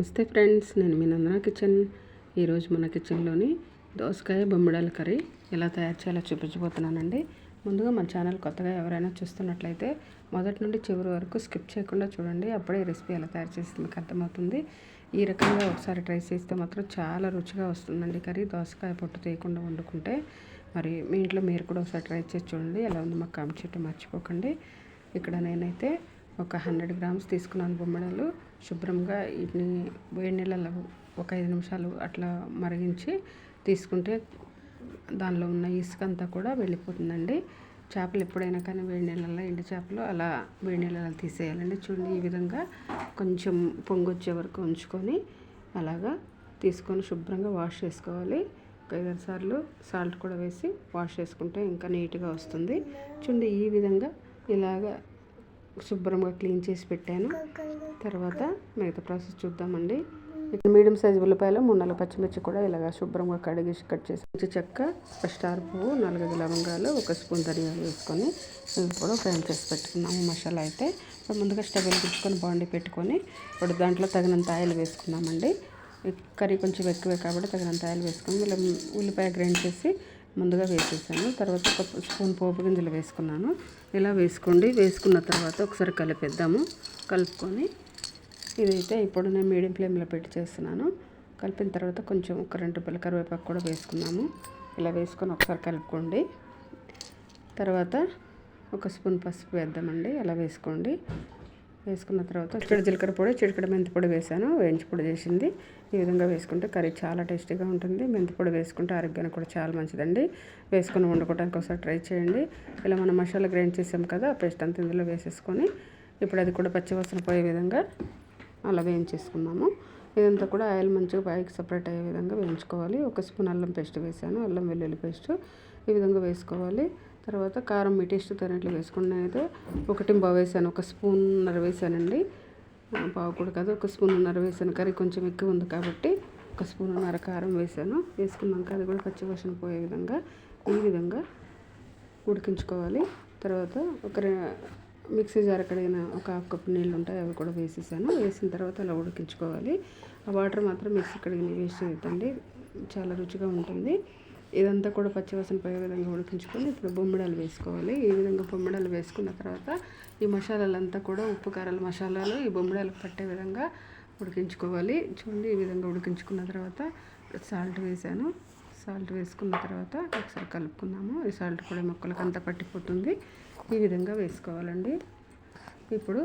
నమస్తే ఫ్రెండ్స్ నేను మీ నందన కిచెన్. ఈరోజు మన కిచెన్లోని దోసకాయ బొమ్మిడాల కర్రీ ఎలా తయారు చేయాలో చూపించబోతున్నానండి. ముందుగా మన ఛానల్ కొత్తగా ఎవరైనా చూస్తున్నట్లయితే మొదటి నుండి చివరి వరకు స్కిప్ చేయకుండా చూడండి. అప్పుడే ఈ రెసిపీ ఎలా తయారు చేస్తే మీకు అర్థమవుతుంది. ఈ రకంగా ఒకసారి ట్రై చేస్తే మాత్రం చాలా రుచిగా వస్తుందండి కర్రీ. దోసకాయ పొట్టు తీయకుండా వండుకుంటే మరి మీ ఇంట్లో మీరు కూడా ఒకసారి ట్రై చేసి చూడండి. ఎలా ఉంది మాకు కామెంట్ చేయటం మర్చిపోకండి. ఇక్కడ నేనైతే ఒక హండ్రెడ్ గ్రామ్స్ తీసుకున్నాను బొమ్మడలు. శుభ్రంగా వీటిని వేడి నీళ్ళలో ఒక ఐదు నిమిషాలు అట్లా మరిగించి తీసుకుంటే దానిలో ఉన్న ఇసుక అంతా కూడా వెళ్ళిపోతుందండి. చేపలు ఎప్పుడైనా కానీ వేడి నీళ్ళల్లో ఎండి చేపలు అలా వేడి నీళ్ళలో తీసేయాలండి. చూడండి ఈ విధంగా కొంచెం పొంగు వచ్చే వరకు ఉంచుకొని అలాగా తీసుకొని శుభ్రంగా వాష్ చేసుకోవాలి. ఒక ఐదారు సార్లు సాల్ట్ కూడా వేసి వాష్ చేసుకుంటే ఇంకా నీట్గా వస్తుంది. చూడండి ఈ విధంగా ఇలాగా శుభ్రంగా క్లీన్ చేసి పెట్టాను. తర్వాత మిగతా ప్రాసెస్ చూద్దామండి. ఇక్కడ మీడియం సైజ్ ఉల్లిపాయలు మూడు నాలుగు పచ్చిమిర్చి కూడా ఇలాగ శుభ్రంగా కడిగేసి కట్ చేసి మంచి చెక్క ఒక స్టార్ పువ్వు నాలుగైదు లవంగాలు ఒక స్పూన్ ధనియాలు వేసుకొని ఇవి కూడా ఫ్రై చేసి పెట్టుకున్నాము మసాలా అయితే. ముందుగా స్టవ్ వెలిగించుకొని బాండి పెట్టుకొని ఇప్పుడు దాంట్లో తగినంత ఆయిల్ వేసుకున్నామండి కర్రీ కొంచెం ఎక్కువే కాబట్టి తగినంత ఆయిల్ వేసుకొని ఇలా ఉల్లిపాయ గ్రైండ్ చేసి ముందుగా వేసేసాను. తర్వాత ఒక స్పూన్ పోపు గింజలు వేసుకున్నాను. ఇలా వేసుకోండి. వేసుకున్న తర్వాత ఒకసారి కలిపేద్దాము. కలుపుకొని ఇదైతే ఇప్పుడు నేను మీడియం ఫ్లేమ్లో పెట్టి చేస్తున్నాను. కలిపిన తర్వాత కొంచెం ఒక రెండు పిల్ల కరివేపాకు కూడా వేసుకున్నాము. ఇలా వేసుకొని ఒకసారి కలుపుకోండి. తర్వాత ఒక స్పూన్ పసుపు వేద్దామండి. అలా వేసుకోండి. వేసుకున్న తర్వాత చిక్కడి జీలకర్ర పొడి చిటికడ మెంతి పొడి వేసాను వేయించి పొడి చేసింది. ఈ విధంగా వేసుకుంటే కర్రీ చాలా టేస్టీగా ఉంటుంది. మెంతి పొడి వేసుకుంటే ఆరోగ్యానికి కూడా చాలా మంచిదండి. వేసుకుని వండుకోవడానికి ఒకసారి ట్రై చేయండి. ఇలా మనం మసాలా గ్రైండ్ చేసాం కదా ఆ పేస్ట్ అంతా ఇందులో వేసేసుకొని ఇప్పుడు అది కూడా పచ్చివాసన పోయే విధంగా అలా వేయించేసుకున్నాము. ఇదంతా కూడా ఆయిల్ మంచిగా పైకి సపరేట్ అయ్యే విధంగా వేయించుకోవాలి. ఒక స్పూన్ అల్లం పేస్ట్ వేసాను అల్లం వెల్లుల్లి పేస్ట్ ఈ విధంగా వేసుకోవాలి. తర్వాత కారం మీ టేస్ట్ తగినట్లు వేసుకున్న అయితే ఒకటి బాగా వేసాను ఒక స్పూన్ నర వేసానండి. పావు కూడా కాదు ఒక స్పూన్ నర వేసాను. కర్రీ కొంచెం ఎక్కువ ఉంది కాబట్టి ఒక స్పూన్ నర కారం వేసాను. వేసుకున్నాక అది కూడా పచ్చివాసన పోయే విధంగా ఈ విధంగా ఉడికించుకోవాలి. తర్వాత ఒక మిక్సీ జార్ కడిగిన ఒక హాఫ్ కప్ నీళ్ళు ఉంటాయి అవి కూడా వేసేసాను. వేసిన తర్వాత అలా ఉడికించుకోవాలి. ఆ వాటర్ మాత్రం మిక్సీ కడిగిన వేస్ట్ చేయొద్దండి చాలా రుచిగా ఉంటుంది. ఇదంతా కూడా పచ్చివాసన పోయే విధంగా ఉడికించుకొని ఇప్పుడు బొమ్మిడాలు వేసుకోవాలి. ఈ విధంగా బొమ్మిడాలు వేసుకున్న తర్వాత ఈ మసాలాలంతా కూడా ఉప్పు కారాల మసాలాలు ఈ బొమ్మిడాలకు పట్టే విధంగా ఉడికించుకోవాలి. చూడండి ఈ విధంగా ఉడికించుకున్న తర్వాత సాల్ట్ వేసాను. సాల్ట్ వేసుకున్న తర్వాత ఒకసారి కలుపుకున్నాము ఈ సాల్ట్ కూడా మొక్కలకు అంతా పట్టిపోతుంది. ఈ విధంగా వేసుకోవాలండి. ఇప్పుడు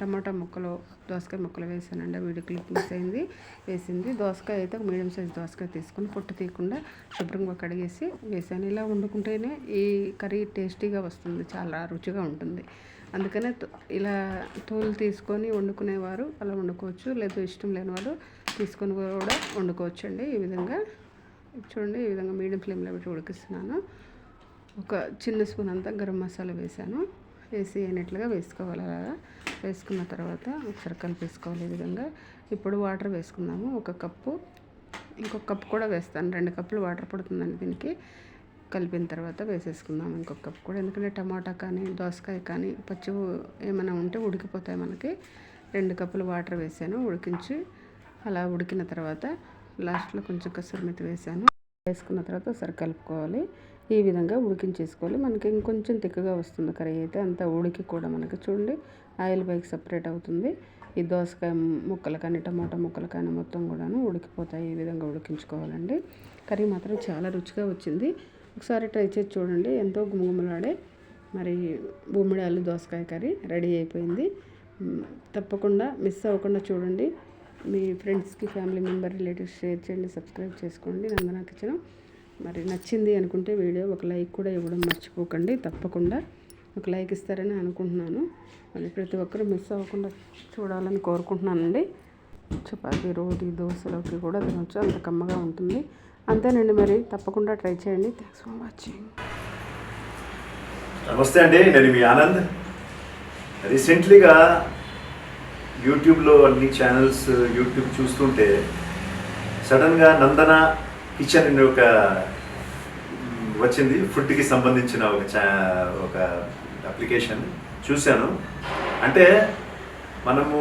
టమాటా ముక్కలు దోసకాయ ముక్కలు వేసానండి. వీడియో క్లిక్ మిస్ అయింది. వేసింది. దోసకాయ అయితే ఒక మీడియం సైజ్ దోసకాయ తీసుకొని పొట్టు తీయకుండా శుభ్రంగా కడిగేసి వేసాను. ఇలా వండుకుంటేనే ఈ కర్రీ టేస్టీగా వస్తుంది. చాలా రుచిగా ఉంటుంది. అందుకనే ఇలా తోలు తీసుకొని వండుకునేవారు అలా వండుకోవచ్చు. లేదా ఇష్టం లేని వాళ్ళు తీసుకొని కూడా వండుకోవచ్చు అండి ఈ విధంగా చూడండి. ఈ విధంగా మీడియం ఫ్లేమ్లో పెట్టి ఉడికిస్తున్నాను. ఒక చిన్న స్పూన్ అంతా గరం మసాలా వేసాను. వేసి అయినట్లుగా వేసుకోవాలి అలాగా. వేసుకున్న తర్వాత ఒకసారి కలిపేసుకోవాలి ఈ విధంగా. ఇప్పుడు వాటర్ వేసుకుందాము. ఒక కప్పు ఇంకొక కప్పు కూడా వేస్తాను. రెండు కప్పులు వాటర్ పడుతుందండి దీనికి. కలిపిన తర్వాత వేసేసుకుందాం ఇంకొక కప్పు కూడా. ఎందుకంటే టమాటా కానీ దోసకాయ కానీ పచ్చి ఏమైనా ఉంటే ఉడికిపోతాయి మనకి. రెండు కప్పులు వాటర్ వేసాను ఉడికించి అలా ఉడికిన తర్వాత లాస్ట్లో కొంచెం కసూరి మెత్తి వేసాను. వేసుకున్న తర్వాత ఒకసారి కలుపుకోవాలి. ఈ విధంగా ఉడికించేసుకోవాలి. మనకి ఇంకొంచెం తిక్కగా వస్తుంది. కర్రీ అయితే అంతా ఉడికి కూడా మనకి చూడండి ఆయిల్ పైకి సపరేట్ అవుతుంది. ఈ దోసకాయ ముక్కలు కానీ టమాటా ముక్కలు కానీ మొత్తం కూడాను ఉడికిపోతాయి. ఈ విధంగా ఉడికించుకోవాలండి. కర్రీ మాత్రం చాలా రుచిగా వచ్చింది. ఒకసారి ట్రై చేసి చూడండి. ఎంతో గుమగుమలాడే మరి బొమ్మిడాలు దోసకాయ కర్రీ రెడీ అయిపోయింది. తప్పకుండా మిస్ అవ్వకుండా చూడండి. మీ ఫ్రెండ్స్కి ఫ్యామిలీ మెంబర్ రిలేటివ్స్ షేర్ చేయండి సబ్స్క్రైబ్ చేసుకోండి. నందనా కిచెన్ మరి నచ్చింది అనుకుంటే వీడియో ఒక లైక్ కూడా ఇవ్వడం మర్చిపోకండి. తప్పకుండా ఒక లైక్ ఇస్తారని అనుకుంటున్నాను. మరి ప్రతి ఒక్కరు మిస్ అవ్వకుండా చూడాలని కోరుకుంటున్నానండి. చపాతి రోటి దోశలోకి కూడా తినొచ్చు. అంత కమ్మగా ఉంటుంది. అంతేనండి మరి. తప్పకుండా ట్రై చేయండి. థ్యాంక్స్ ఫర్ వాచింగ్ నమస్తే అండి. నేను మీ ఆనంద్. రీసెంట్లీగా యూట్యూబ్లో అన్ని ఛానల్స్ యూట్యూబ్ చూస్తుంటే సడన్గా నందన కిచెన్ అనే ఒక వచ్చింది. ఫుడ్కి సంబంధించిన ఒక ఛా ఒక అప్లికేషన్ చూశాను. అంటే మనము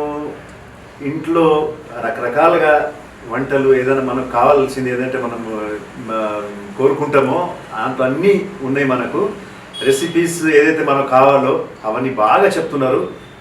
ఇంట్లో రకరకాలుగా వంటలు ఏదైనా మనకు కావాల్సింది ఏదంటే మనం కోరుకుంటామో దాంట్లో అన్నీ ఉన్నాయి మనకు. రెసిపీస్ ఏదైతే మనకు కావాలో అవన్నీ బాగా చెప్తున్నారు.